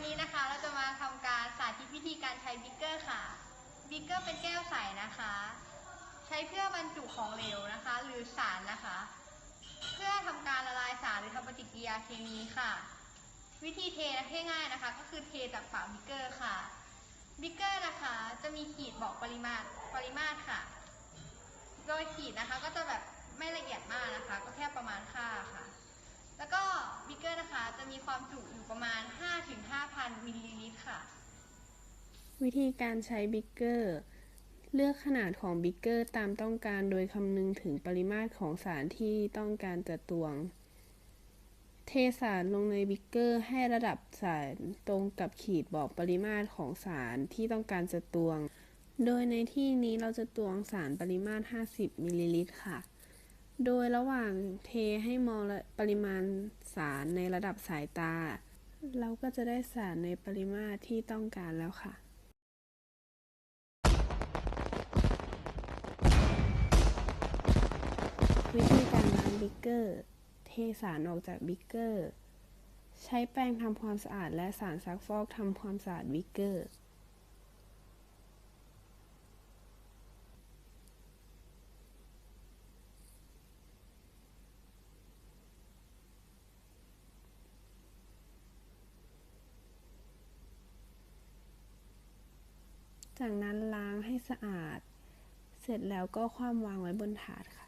วันนี้นะคะเราจะมาทำการสาธิตวิธีการใช้บิ๊กเกอร์ค่ะ บิ๊กเกอร์เป็นแก้วใสนะคะ ใช้เพื่อบรรจุของเหลวนะคะ หรือสารนะคะ เพื่อทำการละลายสารหรือทำปฏิกิริยาเคมีค่ะ วิธีเทง่ายๆนะคะ ก็คือเทจากปากบิ๊กเกอร์ค่ะ บิ๊กเกอร์นะคะจะมีขีดบอกปริมาตรปริมาตรค่ะ โดยขีดนะคะก็จะแบบไม่ละเอียดมากนะคะ ก็แค่ประมาณค่าค่ะ แล้วก็บิ๊กเกอร์นะคะ มีความจุอยู่ประมาณ 5-5,000 มิลลิลิตรค่ะ วิธีการใช้บิ๊กเกอร์ เลือกขนาดของบิ๊กเกอร์ตามต้องการโดยคำนึงถึงปริมาตรของสารที่ต้องการจะตวง เทสารลงในบิ๊กเกอร์ให้ระดับสารตรงกับขีดบอกปริมาตรของสารที่ต้องการจะตวง โดยในที่นี้เราจะตวงสารปริมาตร 50มิลลิลิตรค่ะ โดยระหว่างเทให้มองปริมาณสารในระดับสายตา เราก็จะได้สารในปริมาตรที่ต้องการแล้วค่ะวิธีการล้างบิ๊กเกอร์ เทสารออกจากบิ๊กเกอร์ ใช้แป้งทำความสะอาดและสารซักฟอกทำความสะอาดบิ๊กเกอร์ จากนั้นล้างให้สะอาด เสร็จแล้วก็คว่ำวางไว้บนถาดค่ะ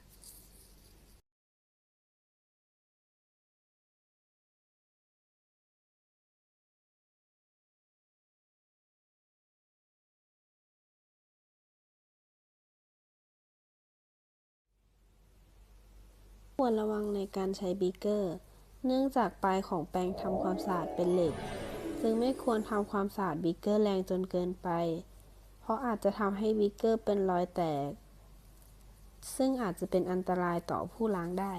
ควรระวังในการใช้บีเกอร์ เนื่องจากปลายของแปรงทำความสะอาดเป็นเหล็กจึงไม่ควรทำความสะอาดบีเกอร์แรงจนเกินไป ราะอาจจะทำให้วิกเกอร์เป็นรอยแตก ซึ่งอาจจะเป็นอันตรายต่อผู้ล้างได้